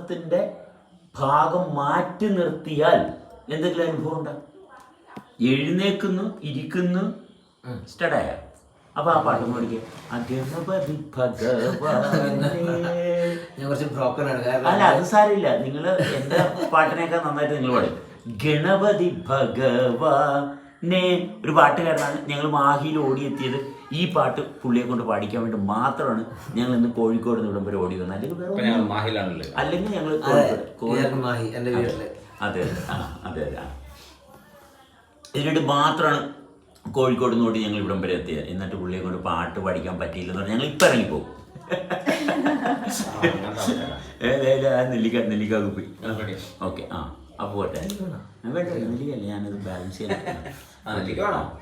ത്തിന്റെ ഭാഗം മാറ്റി നിർത്തിയാൽ എന്തെങ്കിലും അനുഭവം ഉണ്ടോ എഴുന്നേക്കുന്നു ഇരിക്കുന്നു സ്റ്റഡായ അപ്പൊ ആ പാട്ട് പഠിക്കുക അഗണപതി അല്ല അത് സാരമില്ല. നിങ്ങൾ എന്റെ പാട്ടിനേക്കാൾ നന്നായിട്ട് നിങ്ങൾ പാടും. ഗണപതി ഭഗവാനെ ഒരു പാട്ടുകാരനാണ് ഞങ്ങൾ മാഹിയിൽ ഓടിയെത്തിയത്. ഈ പാട്ട് പുള്ളിയെ കൊണ്ട് പാടിക്കാൻ വേണ്ടി മാത്രമാണ് ഞങ്ങൾ ഇന്ന് കോഴിക്കോട് നിന്ന് ഇവിടം വരെ ഓടി വന്നത്. അല്ലെങ്കിൽ അല്ലെങ്കിൽ ഞങ്ങൾ അതെ കോഴിക്കോട് അതെ അതെ ആ അതെ അതെ ഇതിനുവേണ്ടി മാത്രമാണ് കോഴിക്കോട് നിന്ന് ഓടി ഞങ്ങൾ ഇവിടം വരെ എത്തിയത്. എന്നിട്ട് പുള്ളിയെ കൊണ്ട് പാട്ട് പഠിക്കാൻ പറ്റിയില്ലെന്ന് പറഞ്ഞാൽ ഞങ്ങൾ ഇപ്പം ഇറങ്ങിപ്പോകും. ഏതായാലും ആ നെല്ലിക്ക നെല്ലിക്കാകുപ്പി ഓക്കെ ആ. പോട്ടെ വേണ്ട നെല്ലിക്കല്ല ഞാനത് ബാലൻസ് ചെയ്യാൻ നെല്ലിക്ക വേണോ.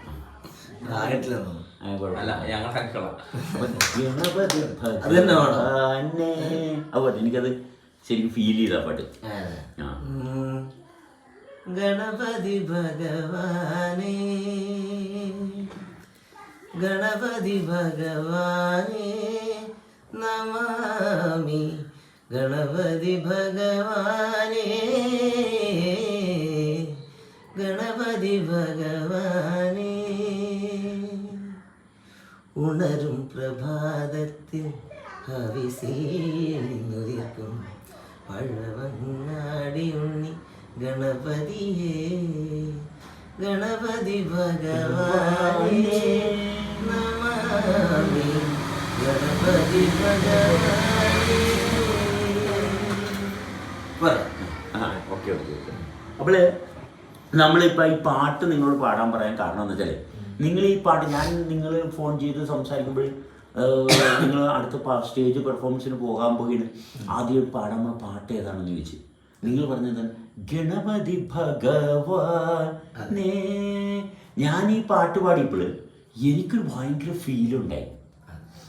അതുപോലെ എനിക്കത് ശരിക്കും ഫീൽ ചെയ്ത പാട്ട്. ആ. ഗണപതി ഭഗവാനെ. ഗണപതി ഭഗവാനെ. നമാമി. ഗണപതി ഭഗവാനേ. ഗണപതി ഭഗവാനേ. ഉണരും പ്രഭാതത്തിൽ ഹവിസേക്കും പഴവങ്ങാടി ഉണ്ണി ഗണപതിയേ. ഗണപതി ഭഗവാനേ നമാമി ഗണപതി ഭഗവാനേ. ഓക്കെ ഓക്കെ അപ്പോൾ നമ്മളിപ്പോൾ ഈ പാട്ട് നിങ്ങളോട് പാടാൻ പറയാൻ കാരണം എന്ന് വെച്ചാൽ നിങ്ങൾ ഈ പാട്ട് ഞാൻ നിങ്ങൾ ഫോൺ ചെയ്ത് സംസാരിക്കുമ്പോൾ നിങ്ങൾ അടുത്ത സ്റ്റേജ് പെർഫോമൻസിന് പോകാൻ പോയിന്. ആദ്യം പാടാൻ പോണ പാട്ട് ഏതാണെന്ന് ചോദിച്ചു. നിങ്ങൾ പറഞ്ഞത് ഗണപതി ഭഗവാനേ ഞാൻ ഈ പാട്ട് പാടിയപ്പോൾ എനിക്കൊരു ഭയങ്കര ഫീലുണ്ടായി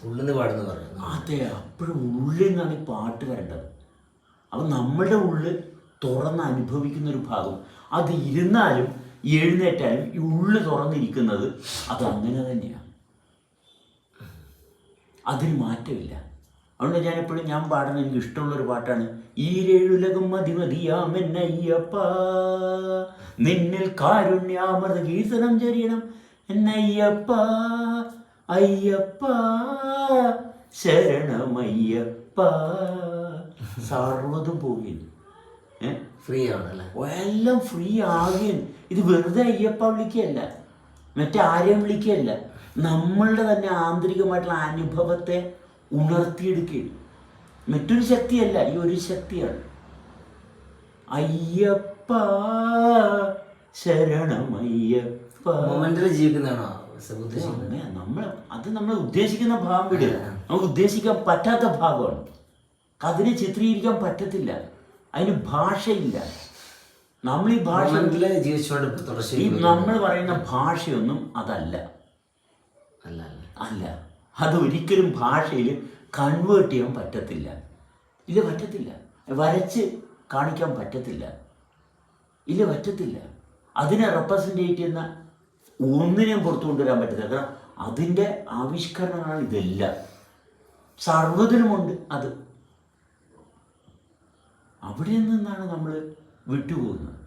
ഉള്ളിന്ന് പാടുന്നു പറഞ്ഞു അതെ അപ്പോഴും ഉള്ളിൽ നിന്നാണ് ഈ പാട്ട് വരേണ്ടത്. അപ്പം നമ്മളുടെ ഉള്ളിൽ തുറന്ന് അനുഭവിക്കുന്ന ഒരു ഭാഗം. അത് ഇരുന്നാലും എഴുന്നേറ്റാലും ഈ ഉള്ളു തുറന്നിരിക്കുന്നത് അത് അങ്ങനെ തന്നെയാണ് അതിന് മാറ്റമില്ല. അതുകൊണ്ട് ഞാൻ എപ്പോഴും ഞാൻ പാടുന്ന എനിക്ക് ഇഷ്ടമുള്ളൊരു പാട്ടാണ് ഈരേഴുലകം മതി മതിയാമെന്നയ്യപ്പ നിന്നിൽ കാരുണ്യാമൃത കീർത്തനം ചൊരിയണം എന്നയ്യപ്പ അയ്യപ്പ ശരണമയ്യപ്പ. സർവതും പോകുന്നു ഫ്രീ എല്ലാം ഫ്രീ ആകുകയും ഇത് വെറുതെ അയ്യപ്പ വിളിക്കുകയല്ല. മറ്റേ ആരെയും വിളിക്കുകയല്ല. നമ്മളുടെ തന്നെ ആന്തരികമായിട്ടുള്ള അനുഭവത്തെ ഉണർത്തിയെടുക്കുകയും. മറ്റൊരു ശക്തിയല്ല ഈ ഒരു ശക്തിയാണ്. അയ്യപ്പ ശരണമയ്യപ്പ. മൊമെന്റിൽ ജീവിക്കുന്നതാണോ നമ്മൾ അത് നമ്മൾ ഉദ്ദേശിക്കുന്ന ഭാഗം വിടുക. നമുക്ക് ഉദ്ദേശിക്കാൻ പറ്റാത്ത ഭാഗമാണ് അതിനെ ചിത്രീകരിക്കാൻ പറ്റത്തില്ല. അതിന് ഭാഷയില്ല. നമ്മൾ ഈ ഭാഷ ഈ നമ്മൾ പറയുന്ന ഭാഷയൊന്നും അതല്ല. അല്ല അല്ല. അല്ല. അത് ഒരിക്കലും ഭാഷയിൽ കൺവേർട്ട് ചെയ്യാൻ പറ്റത്തില്ല. ഇല്ല പറ്റത്തില്ല. വരച്ച് കാണിക്കാൻ പറ്റത്തില്ല. ഇല്ല പറ്റത്തില്ല. അതിനെ റെപ്രസെന്റേറ്റ് ചെയ്യുന്ന ഒന്നിനെയും പുറത്തു കൊണ്ടുവരാൻ പറ്റത്തില്ല. കാരണം അതിന്റെ ആവിഷ്കരണങ്ങളാണ് ഇതെല്ലാം. സർവതിനുമുണ്ട് അത്. അവിടെ നിന്നാണ് നമ്മൾ വിട്ടുപോകുന്നത്.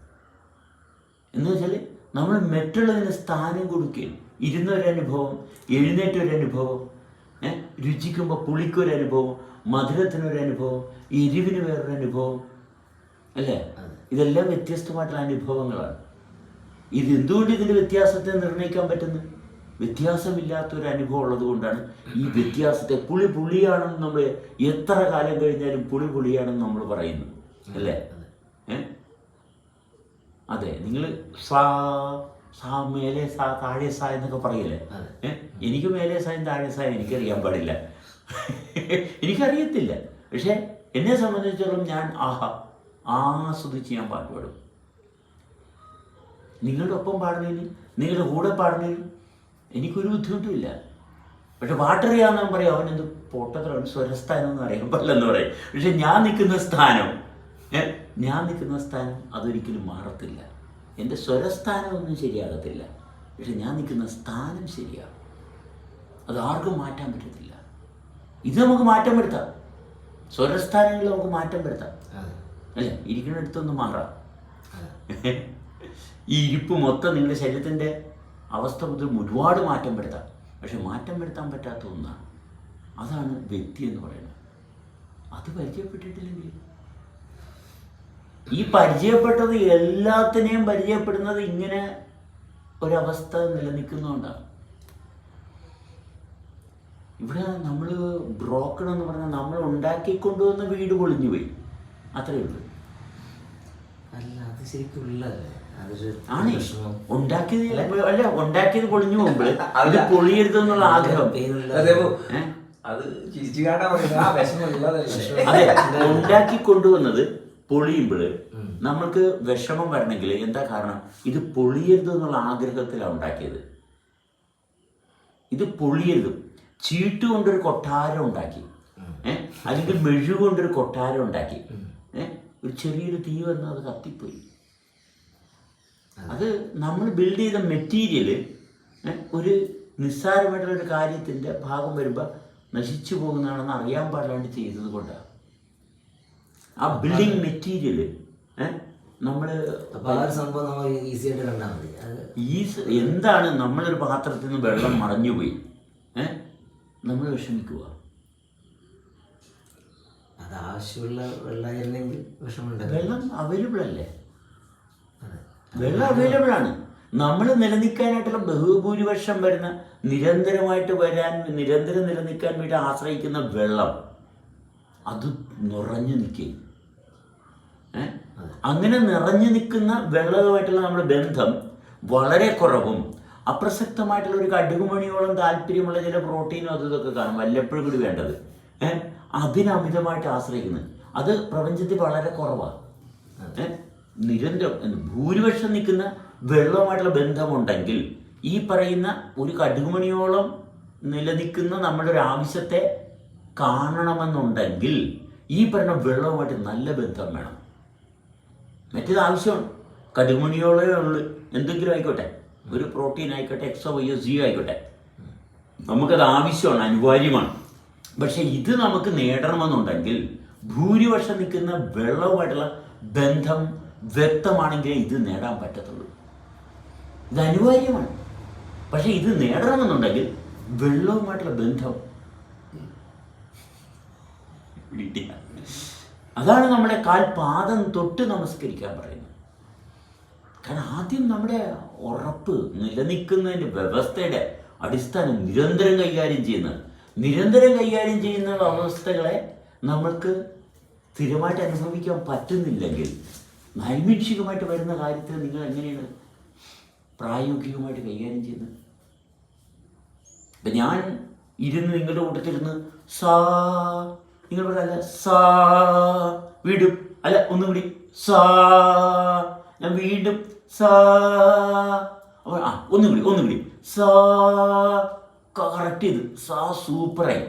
എന്ന് വെച്ചാൽ നമ്മൾ മറ്റുള്ളതിന് സ്ഥാനം കൊടുക്കുകയും ഇരുന്ന ഒരു അനുഭവം എഴുന്നേറ്റ ഒരു അനുഭവം ഏ, രുചിക്കുമ്പോൾ പുളിക്കൊരു അനുഭവം മധുരത്തിനൊരു അനുഭവം എരിവിന് വേറൊരു അനുഭവം അല്ലേ ഇതെല്ലാം വ്യത്യസ്തമായിട്ടുള്ള അനുഭവങ്ങളാണ്. ഇത് എന്തുകൊണ്ട് ഇതിന്റെ വ്യത്യാസത്തെ നിർണയിക്കാൻ പറ്റുന്നു വ്യത്യാസമില്ലാത്തൊരു അനുഭവം ഉള്ളത് കൊണ്ടാണ് ഈ വ്യത്യാസത്തെ പുളി പുളിയാണെന്ന് നമ്മൾ എത്ര കാലം കഴിഞ്ഞാലും പുളി പുളിയാണെന്ന് നമ്മൾ പറയുന്നു അല്ലേ? അതെ. നിങ്ങൾ സാ സാ മേലെ സാ താഴെ സാ എന്നൊക്കെ പറയില്ലേ? എനിക്ക് മേലെ സായും താഴെ സായും എനിക്കറിയാൻ പാടില്ല. എനിക്കറിയത്തില്ല. പക്ഷെ എന്നെ സംബന്ധിച്ചിടത്തോളം ഞാൻ ആഹാ ആസ്വദിച്ച് ഞാൻ പാട്ട് പാടും. നിങ്ങളുടെ ഒപ്പം പാടുന്നതിന് നിങ്ങളുടെ കൂടെ പാടുന്നതിന് എനിക്കൊരു ബുദ്ധിമുട്ടുമില്ല. പക്ഷെ പാട്ടറിയാമെന്ന് പറയാം അവനെന്ത് പൊട്ടത്തിലാണ് സ്വരസ്ഥാനം എന്ന് പറയാൻ പാടില്ലെന്ന് പറയും. പക്ഷെ ഞാൻ നിൽക്കുന്ന സ്ഥാനം ഞാൻ നിൽക്കുന്ന സ്ഥാനം അതൊരിക്കലും മാറത്തില്ല. എന്റെ സ്വരസ്ഥാനമൊന്നും ശരിയാകത്തില്ല. പക്ഷെ ഞാൻ നിൽക്കുന്ന സ്ഥാനം ശരിയാകും അത് ആർക്കും മാറ്റാൻ പറ്റത്തില്ല. ഇത് നമുക്ക് മാറ്റം വരുത്താം. സ്വരസ്ഥാനങ്ങളിൽ നമുക്ക് മാറ്റം വരുത്താം. അല്ല? ഇരിക്കുന്നിടത്തൊന്ന് മാറാം. ഈ ഇരിപ്പ് മൊത്തം നിങ്ങളുടെ ശരീരത്തിന്റെ അവസ്ഥ മുതൽ ഒരുപാട് മാറ്റം വരുത്താം. പക്ഷെ മാറ്റം വരുത്താൻ പറ്റാത്ത ഒന്നാണ്. അതാണ് വ്യക്തി എന്ന് പറയുന്നത്. അത് പരിചയപ്പെട്ടിട്ടില്ലെങ്കിൽ ഈ പരിചയപ്പെട്ടത് എല്ലാത്തിനെയും പരിചയപ്പെടുന്നത് ഇങ്ങനെ ഒരവസ്ഥ നിലനിൽക്കുന്നതുകൊണ്ടാണ്. ഇവിടെ നമ്മൾ ബ്രോക്കൺ എന്ന് പറഞ്ഞാൽ നമ്മൾ ഉണ്ടാക്കിക്കൊണ്ടുവന്ന വീട് പൊളിഞ്ഞു പോയി. അത്രയേ ഉള്ളൂ. അല്ല അത് ശരിക്കും ഉള്ളതല്ലേ അതൊരു ആണ്. ഉണ്ടാക്കിയത് അല്ല ഉണ്ടാക്കിയത് പൊളിഞ്ഞു പോകുമ്പോൾ അത് അല്ല. പൊളിയരുതെന്നുള്ള ആഗ്രഹം? അത് ഉണ്ടാക്കി കൊണ്ടുവന്നത് പൊളിയുമ്പോൾ നമ്മൾക്ക് വിഷമം വരണമെങ്കിൽ എന്താ കാരണം? ഇത് പൊളിയരുത് എന്നുള്ള ആഗ്രഹത്തിലാണ് ഉണ്ടാക്കിയത്. ഇത് പൊളിയരുത്. ചീട്ട് കൊണ്ടൊരു കൊട്ടാരം ഉണ്ടാക്കി. ഏഹ് അല്ലെങ്കിൽ മെഴു കൊണ്ടൊരു കൊട്ടാരം ഉണ്ടാക്കി. ഏഹ് ഒരു ചെറിയൊരു തീ വന്ന് അത് കത്തിപ്പോയി. അത്. നമ്മൾ ബിൽഡ് ചെയ്ത മെറ്റീരിയൽ ഒരു നിസ്സാരമായിട്ടുള്ള ഒരു കാര്യത്തിന്റെ ഭാഗം വരുമ്പോൾ നശിച്ചു പോകുന്നതാണെന്ന് അറിയാൻ പാടില്ലാണ്ട് ചെയ്തത് കൊണ്ടാണ് ആ ബിൽഡിംഗ് മെറ്റീരിയൽ നമ്മൾ സംഭവം ഈസി ആയിട്ട് കണ്ടാൽ മതി. അത് ഈ എന്താണ് നമ്മളൊരു പാത്രത്തിൽ നിന്ന് വെള്ളം മറഞ്ഞുപോയി ഏഹ് നമ്മൾ വിഷമിക്കുക. അത് ആവശ്യമുള്ള വെള്ളമായിരുന്നെങ്കിൽ വിഷമമുണ്ടാകും വെള്ളം അവൈലബിൾ അല്ലേ? വെള്ളം അവൈലബിൾ ആണ്. നമ്മൾ നിലനിൽക്കാനായിട്ടുള്ള ബഹുഭൂരിപക്ഷം വരുന്ന നിരന്തരമായിട്ട് വരാൻ നിരന്തരം നിലനിൽക്കാൻ വേണ്ടി ആശ്രയിക്കുന്ന വെള്ളം അത് നിറഞ്ഞു നിൽക്കും ഏ? അങ്ങനെ നിറഞ്ഞു നിൽക്കുന്ന വെള്ളവുമായിട്ടുള്ള നമ്മുടെ ബന്ധം വളരെ കുറവും. അപ്രസക്തമായിട്ടുള്ള ഒരു കടുകുമണിയോളം താല്പര്യമുള്ള ചില പ്രോട്ടീനും അത് ഇതൊക്കെ കാണും. വല്ലപ്പോഴും കൂടി വേണ്ടത്. ഏഹ് അതിനമിതമായിട്ട് ആശ്രയിക്കുന്നത്. അത് പ്രപഞ്ചത്തിൽ വളരെ കുറവാണ് ഏഹ് നിരന്തരം ഭൂരിപക്ഷം നിൽക്കുന്ന വെള്ളവുമായിട്ടുള്ള ബന്ധമുണ്ടെങ്കിൽ ഈ പറയുന്ന ഒരു കടുകുമണിയോളം നിലനിൽക്കുന്ന നമ്മുടെ ഒരു ആവശ്യത്തെ കാണണമെന്നുണ്ടെങ്കിൽ ഈ പറയുന്ന വെള്ളവുമായിട്ട് നല്ല ബന്ധം വേണം. മറ്റേത് ആവശ്യമാണ് കടുമണിയോളേ ഉള്ളു എന്തെങ്കിലും ആയിക്കോട്ടെ. ഒരു പ്രോട്ടീൻ ആയിക്കോട്ടെ എക്സോ വൈയോ സിയോ ആയിക്കോട്ടെ. നമുക്കത് ആവശ്യമാണ് അനിവാര്യമാണ്. പക്ഷെ ഇത് നമുക്ക് നേടണമെന്നുണ്ടെങ്കിൽ ഭൂരിപക്ഷം നിൽക്കുന്ന വെള്ളവുമായിട്ടുള്ള ബന്ധം വ്യക്തമാണെങ്കിലേ ഇത് നേടാൻ പറ്റത്തുള്ളൂ. ഇത് അനിവാര്യമാണ്. പക്ഷെ ഇത് നേടണമെന്നുണ്ടെങ്കിൽ വെള്ളവുമായിട്ടുള്ള ബന്ധം. അതാണ് നമ്മുടെ കാൽപാദം തൊട്ട് നമസ്കരിക്കാൻ പറയുന്നത്. കാരണം ആദ്യം നമ്മുടെ ഉറപ്പ് നിലനിൽക്കുന്നതിന്റെ വ്യവസ്ഥയുടെ അടിസ്ഥാനം നിരന്തരം കൈകാര്യം ചെയ്യുന്നത് നിരന്തരം കൈകാര്യം ചെയ്യുന്ന അവസ്ഥകളെ നമ്മൾക്ക് സ്ഥിരമായിട്ട് അനുഭവിക്കാൻ പറ്റുന്നില്ലെങ്കിൽ നൈമിഷികമായിട്ട് വരുന്ന കാര്യത്തിൽ നിങ്ങൾ എങ്ങനെയാണ് പ്രായോഗികമായിട്ട് കൈകാര്യം ചെയ്യുന്നത്? ഇപ്പം ഞാൻ ഇരുന്ന് നിങ്ങളുടെ കൂട്ടത്തിരുന്ന് സാ നിങ്ങൾ പറയല്ല സാ വീണ്ടും അല്ല ഒന്നുകൂടി സാ. ഞാൻ വീണ്ടും സാ. ആ ഒന്നുകൂടി ഒന്നും കൂടി. സാ. കറക്റ്റ് ചെയ്ത്. സാ സൂപ്പറായി.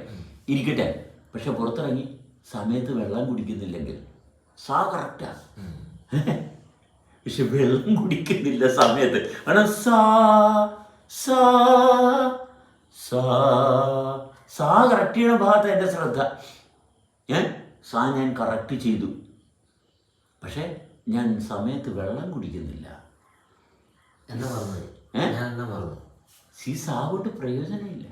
ഇരിക്കട്ടെ. പക്ഷെ പുറത്തിറങ്ങി സമയത്ത് വെള്ളം കുടിക്കുന്നില്ലെങ്കിൽ സാ കറക്റ്റാ പക്ഷെ വെള്ളം കുടിക്കുന്നില്ല സമയത്ത്. കാരണം സാ സാ സാ. സാ കറക്റ്റ് ചെയ്യണ ഭാഗത്ത് എന്റെ ശ്രദ്ധ. ഞാൻ സാ ഞാൻ കറക്റ്റ് ചെയ്തു. പക്ഷേ ഞാൻ സമയത്ത് വെള്ളം കുടിക്കുന്നില്ല. എന്താ പറഞ്ഞത്? ഏ? ഞാൻ എന്നാ മറന്നു സി സാ കൊണ്ട് പ്രയോജനമില്ല.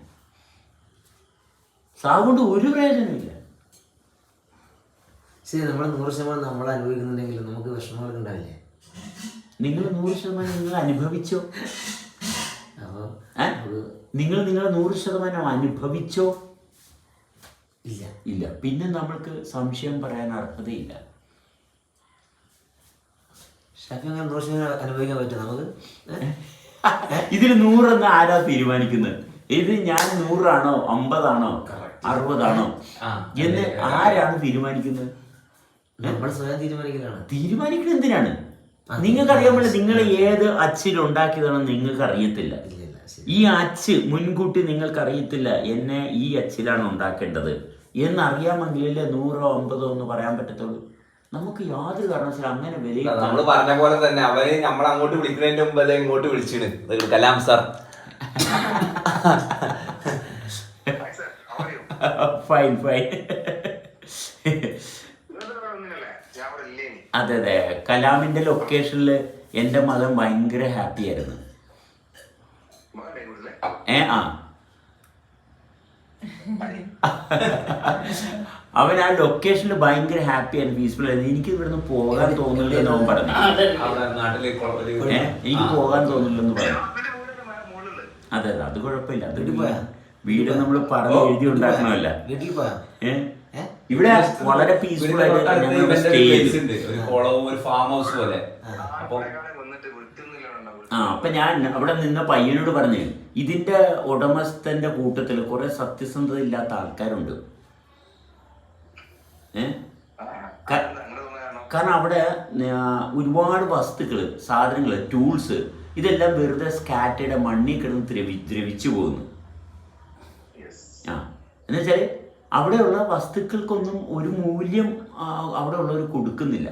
സാ കൊണ്ട് ഒരു പ്രയോജനമില്ല. ശരി നമ്മൾ നൂറ് ശതമാനം നമ്മൾ അനുഭവിക്കുന്നുണ്ടെങ്കിൽ നമുക്ക് വിഷമങ്ങളൊക്കെ ഉണ്ടാവില്ലേ? നിങ്ങൾ നൂറ് ശതമാനം നിങ്ങൾ അനുഭവിച്ചോ? അപ്പോൾ ഏ? നിങ്ങൾ നിങ്ങൾ നൂറ് ശതമാനം അനുഭവിച്ചോ? ഇല്ല ഇല്ല. പിന്നെ നമ്മൾക്ക് സംശയം പറയാൻ അർഹതയില്ല. ശതമാനം അനുഭവിക്കാൻ പറ്റും നമുക്ക്? ഇതിൽ നൂറെന്ന് ആരാ തീരുമാനിക്കുന്നത് ഇത് ഞാൻ നൂറാണോ അമ്പതാണോ അറുപതാണോ? എന്ന് ആരാണ് തീരുമാനിക്കുന്നത് നമ്മൾ സ്വയം തീരുമാനിക്കലാണ്. തീരുമാനിക്കുന്നത് എന്തിനാണ്? നിങ്ങൾക്ക് അറിയാൻ പറ്റില്ല നിങ്ങൾ ഏത് അച്ചിൽ ഉണ്ടാക്കിയതാണെന്ന് നിങ്ങൾക്ക് അറിയത്തില്ല ഈ അച്ച് മുൻകൂട്ടി നിങ്ങൾക്ക് അറിയത്തില്ല എന്നെ ഈ അച്ചിലാണ് ഉണ്ടാക്കേണ്ടത്. എന്നറിയാമെങ്കിലല്ലേ നൂറോ അമ്പതോ എന്ന് പറയാൻ പറ്റത്തുള്ളൂ. നമുക്ക് യാതൊരു കാരണവശാലും അങ്ങനെ വലിയ നമ്മൾ പറഞ്ഞ പോലെ തന്നെ അവർ നമ്മൾ അങ്ങോട്ട് വിളിക്കുന്നതിന്റെ മുമ്പ് അല്ലെ ഇങ്ങോട്ട് വിളിച്ചിണ് കലാം സാർ? ഫൈൻ ഫൈൻ അതെ അതെ. കലാമിന്റെ ലൊക്കേഷനിൽ എന്റെ മകൻ ഭയങ്കര ഹാപ്പി ആയിരുന്നു. ഏ ആ അവൻ ആ ലൊക്കേഷനിൽ ഭയങ്കര ഹാപ്പി ആൻഡ് പീസ്ഫുൾ ആയിരുന്നു. എനിക്ക് ഇവിടുന്ന് പോകാൻ തോന്നില്ല എന്ന് അവൻ പറഞ്ഞു. എനിക്ക് പോകാൻ തോന്നില്ലെന്ന് പറഞ്ഞു. അതെ അതെ അത് കുഴപ്പമില്ല. അത് പോയാ? വീട് നമ്മൾ പറഞ്ഞ് എഴുതി ഉണ്ടാക്കണമല്ല? ഇവിടെ വളരെ പീസ്ഫുൾ ആയിട്ട് ഞങ്ങൾ സ്റ്റേ ചെയ്തു. ഒരു കുളവും ഒരു ഫാം ഹൗസ് പോലെ. അപ്പൊ ആ അപ്പൊ ഞാൻ അവിടെ നിന്ന പയ്യനോട് പറഞ്ഞു ഇതിന്റെ ഉടമസ്ഥന്റെ കൂട്ടത്തിൽ കുറെ സത്യസന്ധത ഇല്ലാത്ത ആൾക്കാരുണ്ട്. ഏ? കാരണം അവിടെ ഒരുപാട് വസ്തുക്കൾ സാധനങ്ങൾ ടൂൾസ് ഇതെല്ലാം വെറുതെ സ്കാറ്റയുടെ മണ്ണിൽ കിടന്ന് ദ്രവി ദ്രവിച്ചു പോകുന്നു. ആ എന്നുവെച്ചാൽ അവിടെയുള്ള വസ്തുക്കൾക്കൊന്നും ഒരു മൂല്യം അവിടെ ഉള്ളവർ കൊടുക്കുന്നില്ല.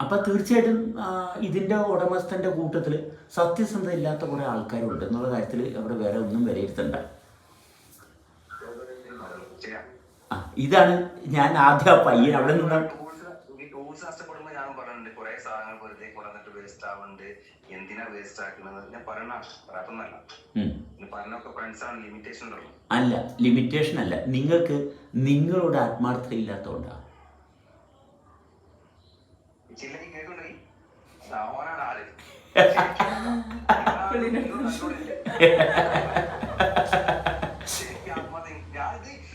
അപ്പം തീർച്ചയായിട്ടും ഇതിന്റെ ഇതിന്റെ ഉടമസ്ഥന്റെ കൂട്ടത്തിൽ സത്യസന്ധത ഇല്ലാത്ത കുറേ ആൾക്കാരുണ്ട് എന്നുള്ള കാര്യത്തിൽ അവിടെ വേറെ ഒന്നും വിലയിരുത്തണ്ട. ആ ഇതാണ് ഞാൻ ആദ്യം ആ പയ്യൻ അവിടെ നിന്ന് അല്ല ലിമിറ്റേഷൻ അല്ല. നിങ്ങൾക്ക് നിങ്ങളുടെ ആത്മാർത്ഥത ഇല്ലാത്തതുകൊണ്ടാണ്. ആൾ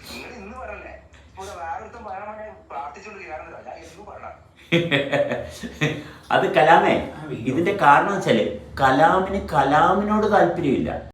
നിങ്ങൾ ഇന്ന് പറയല്ലേ. ഇവിടെ പ്രാർത്ഥിച്ചുകൊണ്ട് ഞാൻ പറയണം. അത് കലാമേ ഇതിന്റെ കാരണം വെച്ചാൽ കലാമിന് കലാമിനോട് താല്പര്യമില്ല.